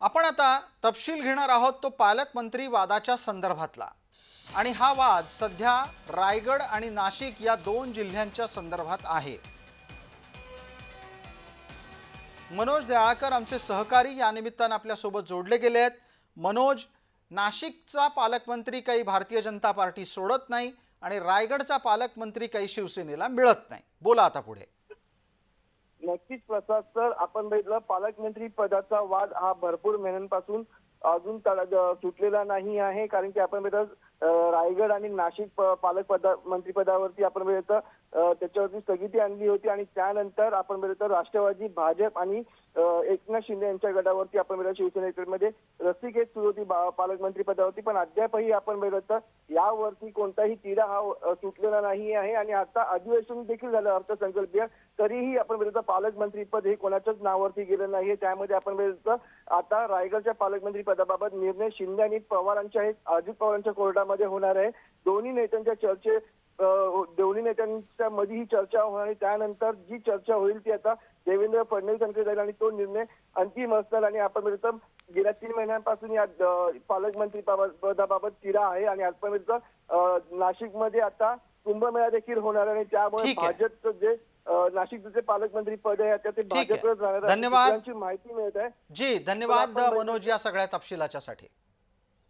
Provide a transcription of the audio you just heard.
आपण आता तपशील घेणार आहोत तो पालकमंत्री वादाच्या संदर्भातला. आणि हा वाद सध्या रायगड आणि नाशिक या दोन जिल्ह्यांच्या संदर्भात आहे. मनोज दयाळकर आमचे सहकारी या निमित्तानं आपल्यासोबत जोडले गेले आहेत. मनोज नाशिकचा पालकमंत्री काही भारतीय जनता पार्टी सोडत नाही आणि रायगडचा पालकमंत्री काही शिवसेनेला मिळत नाही. बोला आता पुढे. नक्कीच प्रसाद सर आपण बघितलं पालकमंत्री पदाचा वाद हा भरपूर महिन्यांपासून अजून सुटलेला नाही आहे. कारण की आपण बघितलं रायगड आणि नाशिक पालक पदा मंत्रिपदावरती आपण बघितलं त्याच्यावरती स्थगिती आणली होती आणि त्यानंतर आपण बघितलं राष्ट्रवादी भाजप आणि एकनाथ शिंदे यांच्या गटावरती आपण बघितलं शिवसेनेमध्ये रस्सीखेच सुरू होती पालकमंत्री पदावरती पण अद्यापही आपण बघितलं यावरती कोणताही तिढा हा सुटलेला नाही आहे आणि आता अधिवेशन देखील झालं अर्थसंकल्पीय. तरीही आपण बघितलं पालकमंत्री पद हे कोणाच्याच नावावरती गेलं नाहीये त्यामध्ये आपण बघितलं आता रायगडच्या पालकमंत्री पदाबाबत निर्णय शिंदे आणि पवारांच्या आहेत. अजित पवारांच्या कोर्टामध्ये होणार आहे. दोन्ही नेत्यांच्या चर्चे दोन्ही नेत्यांच्या मध्ये ही चर्चा होणार आणि त्यानंतर जी चर्चा होईल ती आता देवेंद्र फडणवीस यांकडे जाईल आणि तो निर्णय अंतिम असणार आणि आपण गेल्या तीन महिन्यांपासून या पालकमंत्री बाबत- पदाबाबत तिढा आहे आणि आपण बघितलं नाशिकमध्ये आता कुंभमेळा देखील होणार आणि त्यामुळे. भाजपचं जे नाशिकचं जे पालकमंत्री पद आहे. भाजपच राहणार. धन्यवाद. माहिती मिळत आहे जी धन्यवाद मनोज या सगळ्या तपशिलाच्यासाठी